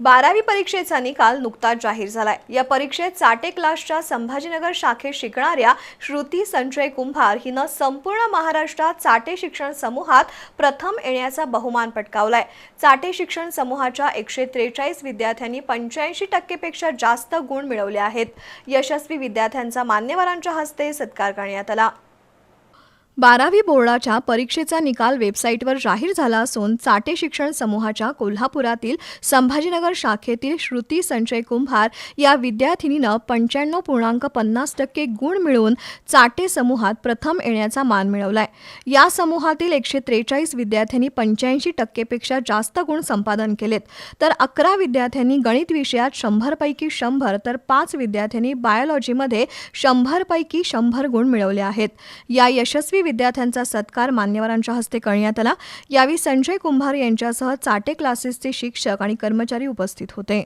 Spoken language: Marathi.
बारावी परीक्षेचा निकाल नुकताच जाहीर झालाय. या परीक्षेत चाटे क्लासच्या संभाजीनगर शाखेत शिकणाऱ्या श्रुती संजय कुंभार हिनं संपूर्ण महाराष्ट्रात चाटे शिक्षण समूहात प्रथम येण्याचा बहुमान पटकावलाय. चाटे शिक्षण समूहाच्या एकशे त्रेचाळीस विद्यार्थ्यांनी पंच्याऐंशी टक्केपेक्षा जास्त गुण मिळवले आहेत. यशस्वी विद्यार्थ्यांचा मान्यवरांच्या हस्ते सत्कार करण्यात आला. बारावी बोर्डाच्या परीक्षेचा निकाल वेबसाईटवर जाहीर झाला असून चाटे शिक्षण समूहाच्या कोल्हापुरातील संभाजीनगर शाखेतील श्रुती संजय कुंभार या विद्यार्थिनीनं पंच्याण्णव पूर्णांक पन्नास टक्के गुण मिळवून चाटे समूहात प्रथम येण्याचा मान मिळवलाय. या समूहातील एकशे त्रेचाळीस विद्यार्थ्यांनी पंच्याऐंशी टक्केपेक्षा जास्त गुण संपादन केलेत. तर अकरा विद्यार्थ्यांनी गणित विषयात शंभरपैकी शंभर तर पाच विद्यार्थ्यांनी बायोलॉजीमध्ये शंभरपैकी शंभर गुण मिळवले आहेत. या यशस्वी विद्यार्थ्यांचा सत्कार मान्यवरांच्या हस्ते करण्यात आला. यावेळी संजय कुंभार यांच्यासह चाटे क्लासेसचे शिक्षक आणि कर्मचारी उपस्थित होते.